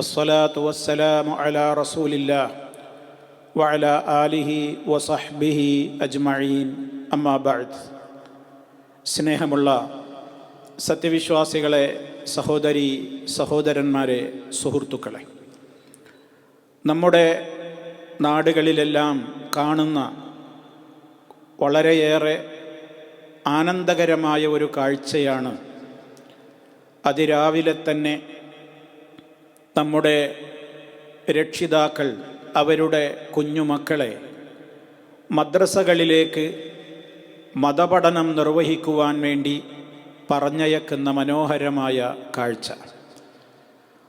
വസ്സലാത്തു വസ്സലാമു അലാ റസൂലില്ല വഅല ആലിഹി വസഹ്ബിഹി അജ്മഈൻ അമ്മാ ബഅദ് സ്നേഹമുള്ള സത്യവിശ്വാസികളെ സഹോദരി സഹോദരന്മാരെ സുഹൃത്തുക്കളെ നമ്മുടെ നാടുകളിലെല്ലാം കാണുന്ന വളരെയേറെ ആനന്ദകരമായ ഒരു കാഴ്ചയാണ്. അതിരാവിലെ തന്നെ നമ്മുടെ രക്ഷിതാക്കൾ അവരുടെ കുഞ്ഞുമക്കളെ മദ്രസകളിലേക്ക് മതപഠനം നിർവഹിക്കുവാൻ വേണ്ടി പറഞ്ഞയക്കുന്ന മനോഹരമായ കാഴ്ച.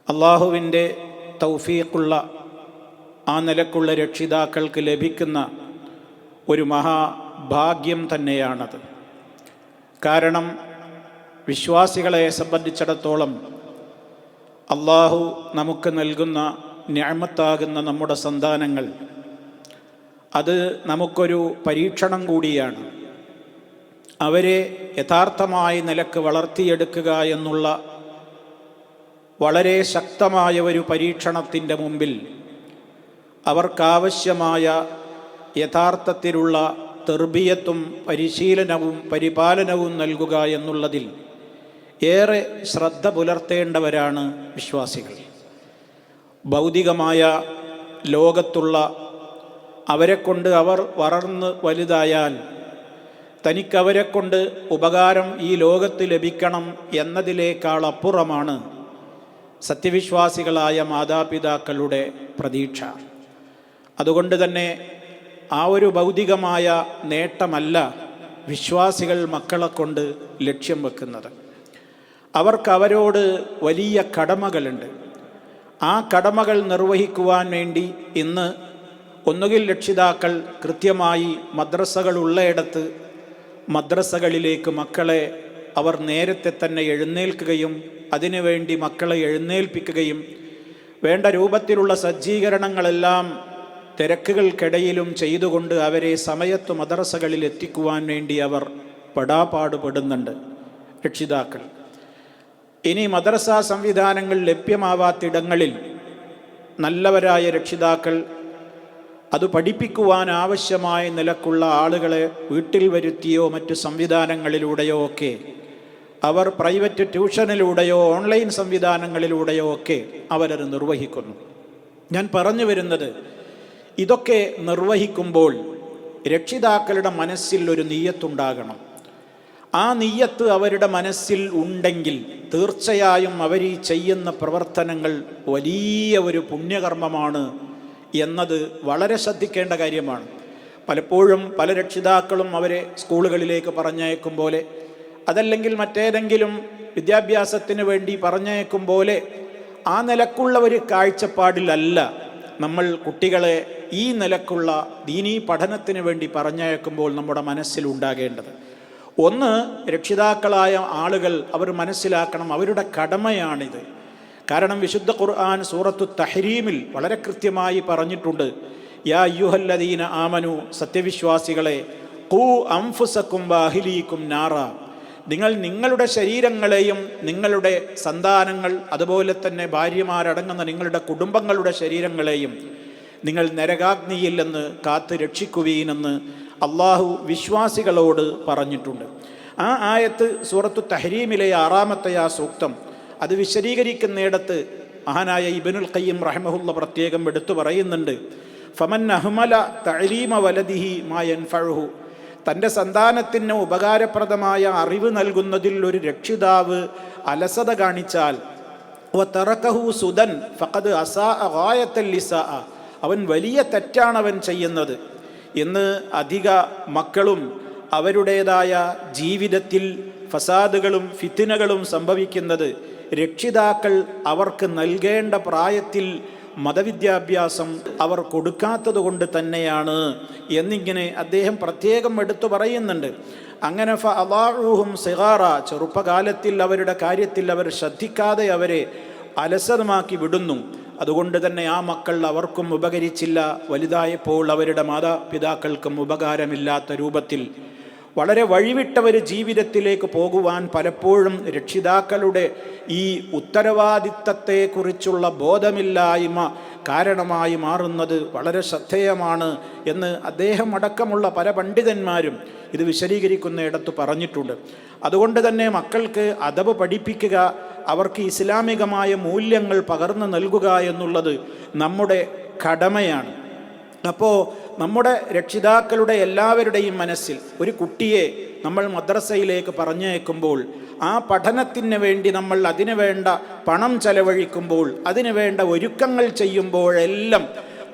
അള്ളാഹുവിന്റെ തൗഫീഖുള്ള ആ നിലക്കുള്ള രക്ഷിതാക്കൾക്ക് ലഭിക്കുന്ന ഒരു മഹാഭാഗ്യം തന്നെയാണത്. കാരണം വിശ്വാസികളെ സംബന്ധിച്ചിടത്തോളം അള്ളാഹു നമുക്ക് നൽകുന്ന ഞാമത്താകുന്ന നമ്മുടെ സന്താനങ്ങൾ. അത് നമുക്കൊരു പരീക്ഷണം കൂടിയാണ്. അവരെ യഥാർത്ഥമായി നിലയ്ക്ക് വളർത്തിയെടുക്കുക എന്നുള്ള വളരെ ശക്തമായ ഒരു പരീക്ഷണത്തിന്റെ മുമ്പിൽ അവർക്കാവശ്യമായ യഥാർത്ഥത്തിലുള്ള തെർബിയത്തും പരിശീലനവും പരിപാലനവും നൽകുക എന്നുള്ളതിൽ ഏറെ ശ്രദ്ധ പുലർത്തേണ്ടവരാണ് വിശ്വാസികൾ. ഭൗതികമായ ലോകത്തുള്ള അവരെക്കൊണ്ട് അവർ വളർന്ന് വലുതായാൽ തനിക്കവരെ കൊണ്ട് ഉപകാരം ഈ ലോകത്ത് ലഭിക്കണം എന്നതിലേക്കാൾ അപ്പുറമാണ് സത്യവിശ്വാസികളായ മാതാപിതാക്കളുടെ പ്രതീക്ഷ. അതുകൊണ്ട് തന്നെ ആ ഒരു ഭൗതികമായ നേട്ടമല്ല വിശ്വാസികൾ മക്കളെ കൊണ്ട് ലക്ഷ്യം വെക്കുന്നത്. അവർക്ക് അവരോട് വലിയ കടമകളുണ്ട്. ആ കടമകൾ നിർവഹിക്കുവാൻ വേണ്ടി ഇന്ന് ഒന്നുകിൽ രക്ഷിതാക്കൾ കൃത്യമായി മദ്രസകളുള്ളയിടത്ത് മദ്രസകളിലേക്ക് മക്കളെ അവർ നേരത്തെ തന്നെ എഴുന്നേൽക്കുകയും അതിനുവേണ്ടി മക്കളെ എഴുന്നേൽപ്പിക്കുകയും വേണ്ട രൂപത്തിലുള്ള സജ്ജീകരണങ്ങളെല്ലാം തിരക്കുകൾക്കിടയിലും ചെയ്തുകൊണ്ട് അവരെ സമയത്ത് മദ്രസകളിൽ എത്തിക്കുവാൻ വേണ്ടി അവർ പടാപാടുപെടുന്നുണ്ട്. രക്ഷിതാക്കൾ ഇനി മദ്രസ സംവിധാനങ്ങൾ ലഭ്യമാവാത്തിടങ്ങളിൽ നല്ലവരായ രക്ഷിതാക്കൾ അത് പഠിപ്പിക്കുവാൻ ആവശ്യമായ നിലക്കുള്ള ആളുകളെ വീട്ടിൽ വരുത്തിയോ മറ്റു സംവിധാനങ്ങളിലൂടെയോ ഒക്കെ അവർ പ്രൈവറ്റ് ട്യൂഷനിലൂടെയോ ഓൺലൈൻ സംവിധാനങ്ങളിലൂടെയോ ഒക്കെ അവരത് നിർവഹിക്കുന്നു. ഞാൻ പറഞ്ഞു വരുന്നത് ഇതൊക്കെ നിർവഹിക്കുമ്പോൾ രക്ഷിതാക്കളുടെ മനസ്സിൽ ഒരു നീയത്തുണ്ടാകണം ആ നീയത്ത് അവരുടെ മനസ്സിൽ ഉണ്ടെങ്കിൽ തീർച്ചയായും അവർ ഈ ചെയ്യുന്ന പ്രവർത്തനങ്ങൾ വലിയ ഒരു പുണ്യകർമ്മമാണ് എന്നത് വളരെ ശ്രദ്ധിക്കേണ്ട കാര്യമാണ്. പലപ്പോഴും പല രക്ഷിതാക്കളും അവരെ സ്കൂളുകളിലേക്ക് പറഞ്ഞയക്കും പോലെ അതല്ലെങ്കിൽ മറ്റേതെങ്കിലും വിദ്യാഭ്യാസത്തിന് വേണ്ടി പറഞ്ഞയക്കും പോലെ ആ നിലക്കുള്ള ഒരു കാഴ്ചപ്പാടിലല്ല നമ്മൾ കുട്ടികളെ ഈ നിലക്കുള്ള ദീനീ പഠനത്തിന് വേണ്ടി പറഞ്ഞയക്കുമ്പോൾ നമ്മുടെ മനസ്സിലുണ്ടാകേണ്ടത് ഒന്ന് രക്ഷിതാക്കളായ ആളുകൾ അവർ മനസ്സിലാക്കണം അവരുടെ കടമയാണിത്. കാരണം വിശുദ്ധ ഖുർആൻ സൂറത്തു തഹരീമിൽ വളരെ കൃത്യമായി പറഞ്ഞിട്ടുണ്ട്. യാ യുഹല്ലദീന ആമനു സത്യവിശ്വാസികളെ കൂ അംഫുസക്കും വാഹിലീക്കും നാറ. നിങ്ങൾ നിങ്ങളുടെ ശരീരങ്ങളെയും നിങ്ങളുടെ സന്താനങ്ങൾ അതുപോലെ തന്നെ ഭാര്യമാരടങ്ങുന്ന നിങ്ങളുടെ കുടുംബങ്ങളുടെ ശരീരങ്ങളെയും നിങ്ങൾ നരകാഗ്നിയിൽ നിന്ന് കാത്ത് രക്ഷിക്കുവീനെന്ന് അള്ളാഹു വിശ്വാസികളോട് പറഞ്ഞിട്ടുണ്ട്. ആ ആയത്ത് സൂറത്തു തഹരീമിലെ ആറാമത്തെ ആ സൂക്തം അത് വിശദീകരിക്കുന്നിടത്ത് മഹാനായ ഇബനുൽ ഖയ്യം റഹ്മഹുല്ല പ്രത്യേകം എടുത്തു പറയുന്നുണ്ട്. ഫമൻ അഹ്മല തഴലീമ വലദിഹി മായൻ ഫഴുഹു തന്റെ സന്താനത്തിന് ഉപകാരപ്രദമായ അറിവ് നൽകുന്നതിൽ ഒരു രക്ഷിതാവ് അലസത കാണിച്ചാൽ തറക്കഹു സുദൻ ഫഖദ് അസാ അവൻ വലിയ തെറ്റാണ് അവൻ ചെയ്യുന്നത്. എന്ന് അധിക മക്കളും അവരുടേതായ ജീവിതത്തിൽ ഫസാദുകളും ഫിത്തിനകളും സംഭവിക്കുന്നത് രക്ഷിതാക്കൾ അവർക്ക് നൽകേണ്ട പ്രായത്തിൽ മതവിദ്യാഭ്യാസം അവർ കൊടുക്കാത്തത് കൊണ്ട് തന്നെയാണ് എന്നിങ്ങനെ അദ്ദേഹം പ്രത്യേകം എടുത്തു പറയുന്നുണ്ട്. അങ്ങനെ ഫ അലാഹുഹും സിഹാറ ചെറുപ്പകാലത്തിൽ അവരുടെ കാര്യത്തിൽ അവർ ശ്രദ്ധിക്കാതെ അവരെ അലസതമാക്കി വിടുന്നു. അതുകൊണ്ട് തന്നെ ആ മക്കൾ അവർക്കും ഉപകരിച്ചില്ല. വലുതായപ്പോൾ അവരുടെ മാതാപിതാക്കൾക്കും ഉപകാരമില്ലാത്ത രൂപത്തിൽ. വളരെ വഴിവിട്ടവർ ജീവിതത്തിലേക്ക് പോകുവാൻ പലപ്പോഴും രക്ഷിതാക്കളുടെ ഈ ഉത്തരവാദിത്തത്തെക്കുറിച്ചുള്ള ബോധമില്ലായ്മ കാരണമായി മാറുന്നത് വളരെ ശ്രദ്ധേയമാണ് എന്ന് അദ്ദേഹം അടക്കമുള്ള പല പണ്ഡിതന്മാരും ഇത് വിശദീകരിക്കുന്നിടത്ത് പറഞ്ഞിട്ടുണ്ട്. അതുകൊണ്ട് തന്നെ മക്കൾക്ക് അതവ് പഠിപ്പിക്കുക അവർക്ക് ഇസ്ലാമികമായ മൂല്യങ്ങൾ പകർന്നു നൽകുക എന്നുള്ളത് നമ്മുടെ കടമയാണ്. അപ്പോൾ നമ്മുടെ രക്ഷിതാക്കളുടെ എല്ലാവരുടെയും മനസ്സിൽ ഒരു കുട്ടിയെ നമ്മൾ മദ്രസയിലേക്ക് പറഞ്ഞേക്കുമ്പോൾ ആ പഠനത്തിന് വേണ്ടി നമ്മൾ അതിനു വേണ്ട പണം ചെലവഴിക്കുമ്പോൾ അതിനു വേണ്ട ഒരുക്കങ്ങൾ ചെയ്യുമ്പോഴെല്ലാം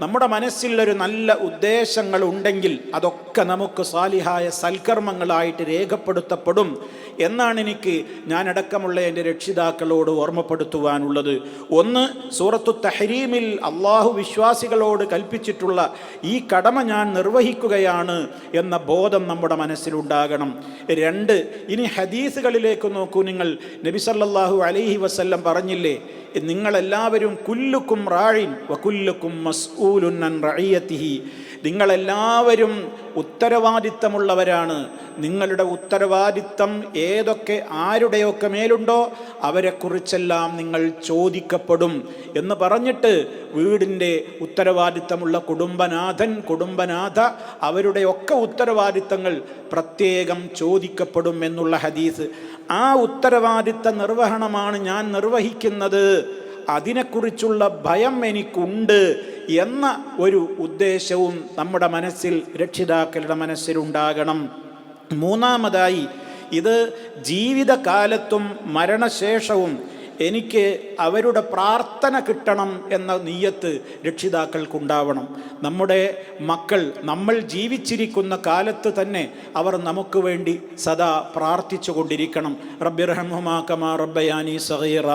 നമ്മുടെ മനസ്സിലൊരു നല്ല ഉദ്ദേശങ്ങൾ ഉണ്ടെങ്കിൽ അതൊക്കെ നമുക്ക് സാലിഹായ സൽക്കർമ്മങ്ങളായിട്ട് രേഖപ്പെടുത്തപ്പെടും. എന്നാണ് എനിക്ക് ഞാനടക്കമുള്ള എന്റെ രക്ഷിതാക്കളോട് ഓർമ്മപ്പെടുത്തുവാനുള്ളത്. ഒന്ന് സൂറത്തു തഹരീമിൽ അള്ളാഹു വിശ്വാസികളോട് കൽപ്പിച്ചിട്ടുള്ള ഈ കടമ ഞാൻ നിർവഹിക്കുകയാണ് എന്ന ബോധം നമ്മുടെ മനസ്സിലുണ്ടാകണം. രണ്ട് ഇനി ഹദീസുകളിലേക്ക് നോക്കൂ നിങ്ങൾ. നബി സല്ലല്ലാഹു അലൈഹി വസല്ലം പറഞ്ഞില്ലേ നിങ്ങളെല്ലാവരും കുല്ലുക്കും റാഴിൻ വകുല്ലുക്കും മസ്ഊലുൻ അൻ റഅയ്യത്തിഹി നിങ്ങളെല്ലാവരും ഉത്തരവാദിത്തമുള്ളവരാണ്. നിങ്ങളുടെ ഉത്തരവാദിത്തം ഏതൊക്കെ ആരുടെയൊക്കെ മേലുണ്ടോ അവരെക്കുറിച്ചെല്ലാം നിങ്ങൾ ചോദിക്കപ്പെടും എന്ന് പറഞ്ഞിട്ട് വീടിന്റെ ഉത്തരവാദിത്തമുള്ള കുടുംബനാഥൻ കുടുംബനാഥ അവരുടെയൊക്കെ ഉത്തരവാദിത്തങ്ങൾ പ്രത്യേകം ചോദിക്കപ്പെടും എന്നുള്ള ഹദീസ്. ആ ഉത്തരവാദിത്ത നിർവഹണമാണ് ഞാൻ നിർവഹിക്കുന്നത്. അതിനെക്കുറിച്ചുള്ള ഭയം എനിക്കുണ്ട് എന്ന ഒരു ഉദ്ദേശവും നമ്മുടെ മനസ്സിൽ രക്ഷിതാക്കളുടെ മനസ്സിലുണ്ടാകണം. മൂന്നാമതായി ഇത് ജീവിതകാലത്തും മരണശേഷവും എനിക്ക് അവരുടെ പ്രാർത്ഥന കിട്ടണം എന്ന നീയത്ത് രക്ഷിതാക്കൾക്കുണ്ടാവണം. നമ്മുടെ മക്കൾ നമ്മൾ ജീവിച്ചിരിക്കുന്ന കാലത്ത് തന്നെ അവർ നമുക്ക് വേണ്ടി സദാ പ്രാർത്ഥിച്ചു കൊണ്ടിരിക്കണം. റബ്ബിറഹ്മുമാക്കമാ റബ്ബയാനി സഹീറ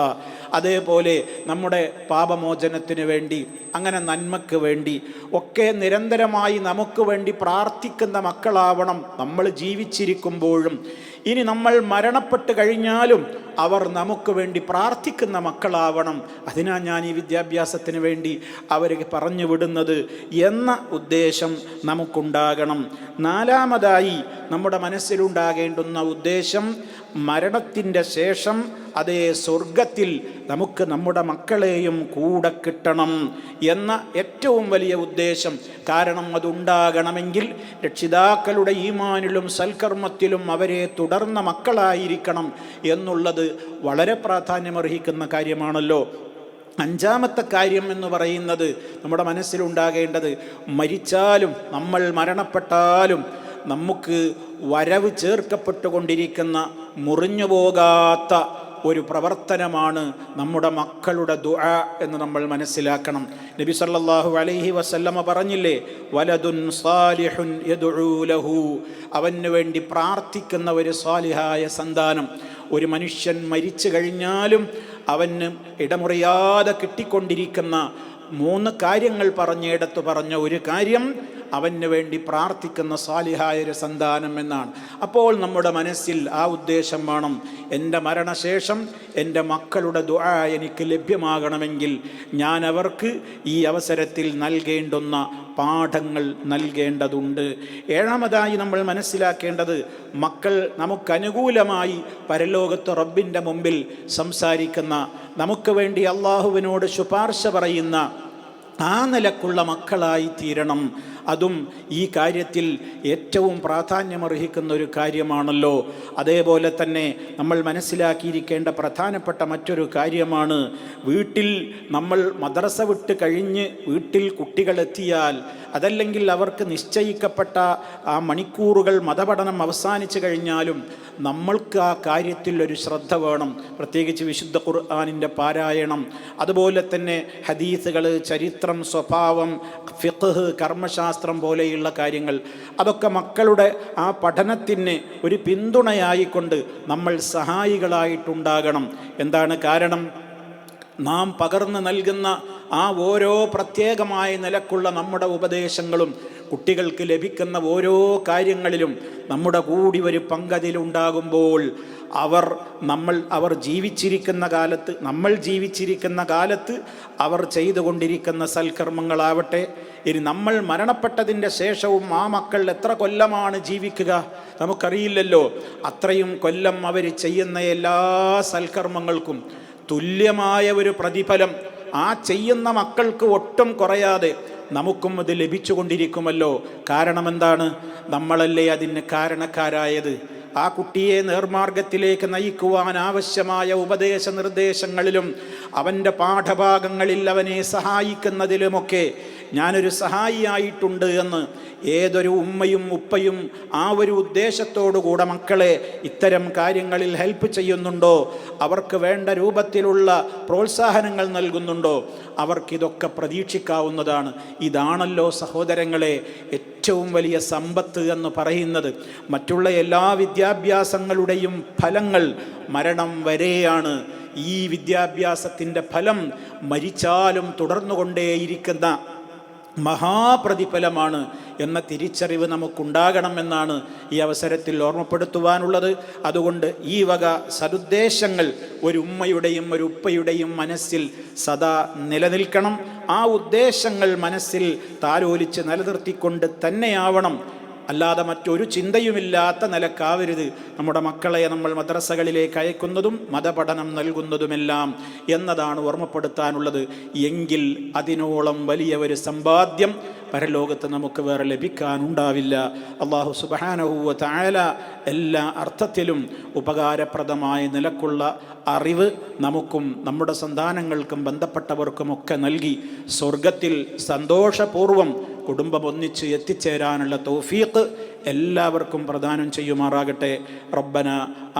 അതേപോലെ നമ്മുടെ പാപമോചനത്തിന് വേണ്ടി അങ്ങനെ നന്മക്ക് വേണ്ടി ഒക്കെ നിരന്തരമായി നമുക്ക് വേണ്ടി പ്രാർത്ഥിക്കുന്ന മക്കളാവണം നമ്മൾ ജീവിച്ചിരിക്കുമ്പോഴും. ഇനി നമ്മൾ മരണപ്പെട്ട് കഴിഞ്ഞാലും അവർ നമുക്ക് വേണ്ടി പ്രാർത്ഥിക്കുന്ന മക്കളാവണം. അതിനാ ഞാൻ ഈ വിദ്യാഭ്യാസത്തിന് വേണ്ടി അവരെ പറഞ്ഞു വിടുന്നത് എന്ന ഉദ്ദേശം നമുക്കുണ്ടാകണം. നാലാമതായി നമ്മുടെ മനസ്സിലുണ്ടാകേണ്ടുന്ന ഉദ്ദേശം മരണത്തിന്റെ ശേഷം അതേ സ്വർഗത്തിൽ നമുക്ക് നമ്മുടെ മക്കളെയും കൂടെ കിട്ടണം എന്ന ഏറ്റവും വലിയ ഉദ്ദേശം. കാരണം അതുണ്ടാകണമെങ്കിൽ രക്ഷിതാക്കളുടെ ഈമാനിലും സൽക്കർമ്മത്തിലും അവരെ തുടർന്ന മക്കളായിരിക്കണം എന്നുള്ളത് വളരെ പ്രാധാന്യമർഹിക്കുന്ന കാര്യമാണല്ലോ. അഞ്ചാമത്തെ കാര്യം എന്ന് പറയുന്നത് നമ്മുടെ മനസ്സിലുണ്ടാകേണ്ടത് മരിച്ചാലും നമ്മൾ മരണപ്പെട്ടാലും നമുക്ക് വരവ് ചേർക്കപ്പെട്ടുകൊണ്ടിരിക്കുന്ന മുറിഞ്ഞു പോകാത്ത ഒരു പ്രവർത്തനമാണ് നമ്മുടെ മക്കളുടെ ദുആ എന്ന് നമ്മൾ മനസ്സിലാക്കണം. നബി സല്ലല്ലാഹു അലൈഹി വസല്ലമ പറഞ്ഞില്ലേ വലതുൻ സാലിഹുൻ യദ്ഉ ലഹു. അവന് വേണ്ടി പ്രാർത്ഥിക്കുന്ന ഒരു സാലിഹായ സന്താനം. ഒരു മനുഷ്യൻ മരിച്ചു കഴിഞ്ഞാലും അവന് ഇടമുറിയാതെ കിട്ടിക്കൊണ്ടിരിക്കുന്ന മൂന്ന് കാര്യങ്ങൾ പറഞ്ഞിടത്ത് പറഞ്ഞ ഒരു കാര്യം അവന് വേണ്ടി പ്രാർത്ഥിക്കുന്ന സാലിഹായൊരു സന്താനം എന്നാണ്. അപ്പോൾ നമ്മുടെ മനസ്സിൽ ആ ഉദ്ദേശം വേണം. എന്റെ മരണശേഷം എന്റെ മക്കളുടെ ദുആ എനിക്ക് ലഭ്യമാകണമെങ്കിൽ ഞാൻ അവർക്ക് ഈ അവസരത്തിൽ നൽകേണ്ടുന്ന പാഠങ്ങൾ നൽകേണ്ടതുണ്ട്. ഏഴാമതായി നമ്മൾ മനസ്സിലാക്കേണ്ടത് മക്കൾ നമുക്കനുകൂലമായി പരലോകത്ത് റബ്ബിന്റെ മുമ്പിൽ സംസാരിക്കുന്ന നമുക്ക് വേണ്ടി അള്ളാഹുവിനോട് ശുപാർശ പറയുന്ന ആ നിലക്കുള്ള മക്കളായി തീരണം. അതും ഈ കാര്യത്തിൽ ഏറ്റവും പ്രാധാന്യമർഹിക്കുന്ന ഒരു കാര്യമാണല്ലോ. അതേപോലെ തന്നെ നമ്മൾ മനസ്സിലാക്കിയിരിക്കേണ്ട പ്രധാനപ്പെട്ട മറ്റൊരു കാര്യമാണ് വീട്ടിൽ നമ്മൾ മദ്രസ വിട്ട് കഴിഞ്ഞ് വീട്ടിൽ കുട്ടികളെത്തിയാൽ അതല്ലെങ്കിൽ അവർക്ക് നിശ്ചയിക്കപ്പെട്ട ആ മണിക്കൂറുകൾ മതപഠനം അവസാനിച്ചു കഴിഞ്ഞാലും നമ്മൾക്ക് ആ കാര്യത്തിൽ ഒരു ശ്രദ്ധ വേണം. പ്രത്യേകിച്ച് വിശുദ്ധ ഖുർആാനിന്റെ പാരായണം അതുപോലെ തന്നെ ഹദീസുകൾ ചരിത്രം സ്വഭാവം ഫിഖ് കർമ്മശാസ്ത്രം പോലെയുള്ള കാര്യങ്ങൾ. അതൊക്കെ മക്കളുടെ ആ പഠനത്തിന് ഒരു പിന്തുണയായിക്കൊണ്ട് നമ്മൾ സഹായികളായിട്ടുണ്ടാകണം. എന്താണ് കാരണം? നാം പകർന്നു നൽകുന്ന ആ ഓരോ പ്രത്യേകമായ നിലക്കുള്ള നമ്മുടെ ഉപദേശങ്ങളും കുട്ടികൾക്ക് ലഭിക്കുന്ന ഓരോ കാര്യങ്ങളിലും നമ്മുടെ കൂടി ഒരു പങ്കതിലുണ്ടാകുമ്പോൾ അവർ നമ്മൾ അവർ ജീവിച്ചിരിക്കുന്ന കാലത്ത് നമ്മൾ ജീവിച്ചിരിക്കുന്ന കാലത്ത് അവർ ചെയ്തുകൊണ്ടിരിക്കുന്ന സൽക്കർമ്മങ്ങളാവട്ടെ. ഇനി നമ്മൾ മരണപ്പെട്ടതിന്റെ ശേഷവും ആ മക്കൾ എത്ര കൊല്ലമാണ് ജീവിക്കുക? നമുക്കറിയില്ലല്ലോ. അത്രയും കൊല്ലം അവർ ചെയ്യുന്ന എല്ലാ സൽക്കർമ്മങ്ങൾക്കും തുല്യമായ ഒരു പ്രതിഫലം ആ ചെയ്യുന്ന മക്കൾക്ക് ഒട്ടും കുറയാതെ നമുക്കും അത് ലഭിച്ചുകൊണ്ടിരിക്കുമല്ലോ. കാരണമെന്താണ്? നമ്മളല്ലേ അതിന് കാരണക്കാരായത്? ആ കുട്ടിയെ നേർമാർഗത്തിലേക്ക് നയിക്കുവാൻ ആവശ്യമായ ഉപദേശ നിർദ്ദേശങ്ങളിലും അവന്റെ പാഠഭാഗങ്ങളിൽ അവനെ സഹായിക്കുന്നതിലുമൊക്കെ ഞാനൊരു സഹായിയായിട്ടുണ്ട് എന്ന് ഏതൊരു ഉമ്മയും ഉപ്പയും ആ ഒരു ഉദ്ദേശത്തോടുകൂടെ മക്കളെ ഇത്തരം കാര്യങ്ങളിൽ ഹെൽപ്പ് ചെയ്യുന്നുണ്ടോ? അവർക്ക് വേണ്ട രൂപത്തിലുള്ള പ്രോത്സാഹനങ്ങൾ നൽകുന്നുണ്ടോ? അവർക്കിതൊക്കെ പ്രതീക്ഷിക്കാവുന്നതാണ്. ഇതാണല്ലോ സഹോദരങ്ങളെ ഏറ്റവും വലിയ സമ്പത്ത് എന്ന് പറയുന്നത്. മറ്റുള്ള എല്ലാ വിദ്യാഭ്യാസങ്ങളുടെയും ഫലങ്ങൾ മരണം വരെയാണ്. ഈ വിദ്യാഭ്യാസത്തിന്റെ ഫലം മരിച്ചാലും തുടർന്നുകൊണ്ടേയിരിക്കുന്ന മഹാപ്രതിഫലമാണ് എന്ന തിരിച്ചറിവ് നമുക്കുണ്ടാകണമെന്നാണ് ഈ അവസരത്തിൽ ഓർമ്മപ്പെടുത്തുവാനുള്ളത്. അതുകൊണ്ട് ഈ വക സതുദ്ദേശങ്ങൾ ഒരു ഉമ്മയുടെയും ഒരു ഉപ്പയുടെയും മനസ്സിൽ സദാ നിലനിൽക്കണം. ആ ഉദ്ദേശങ്ങൾ മനസ്സിൽ താരോലിച്ച് നിലനിർത്തിക്കൊണ്ട് തന്നെയാവണം അല്ലാതെ മറ്റൊരു ചിന്തയുമില്ലാത്ത നിലക്കാവരുത്. നമ്മുടെ മക്കളെ നമ്മൾ മദ്രസകളിലേക്ക് അയക്കുന്നതും മതപഠനം നൽകുന്നതുമെല്ലാം എന്നതാണ് ഓർമ്മപ്പെടുത്താനുള്ളത്. എങ്കിൽ അതിനോളം വലിയ ഒരു സമ്പാദ്യം പരലോകത്ത് നമുക്ക് വേറെ ലഭിക്കാനുണ്ടാവില്ല. അള്ളാഹു സുബാനഹുവ തായാല എല്ലാ അർത്ഥത്തിലും ഉപകാരപ്രദമായ നിലക്കുള്ള അറിവ് നമുക്കും നമ്മുടെ സന്താനങ്ങൾക്കും ബന്ധപ്പെട്ടവർക്കുമൊക്കെ നൽകി സ്വർഗത്തിൽ സന്തോഷപൂർവം കുടുംബം ഒന്നിച്ച് എത്തിച്ചേരാനുള്ള തൗഫീഖ് എല്ലാവർക്കും പ്രദാനം ചെയ്യുമാറാകട്ടെ റബ്ബന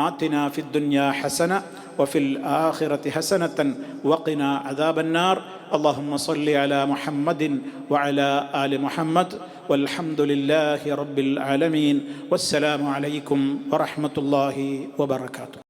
ആത്തിന ഫിദ്ദുന്യ ഹസന وفي الآخرة حسنة وقنا عذاب النار اللهم صل على محمد وعلى آل محمد والحمد لله رب العالمين والسلام عليكم ورحمة الله وبركاته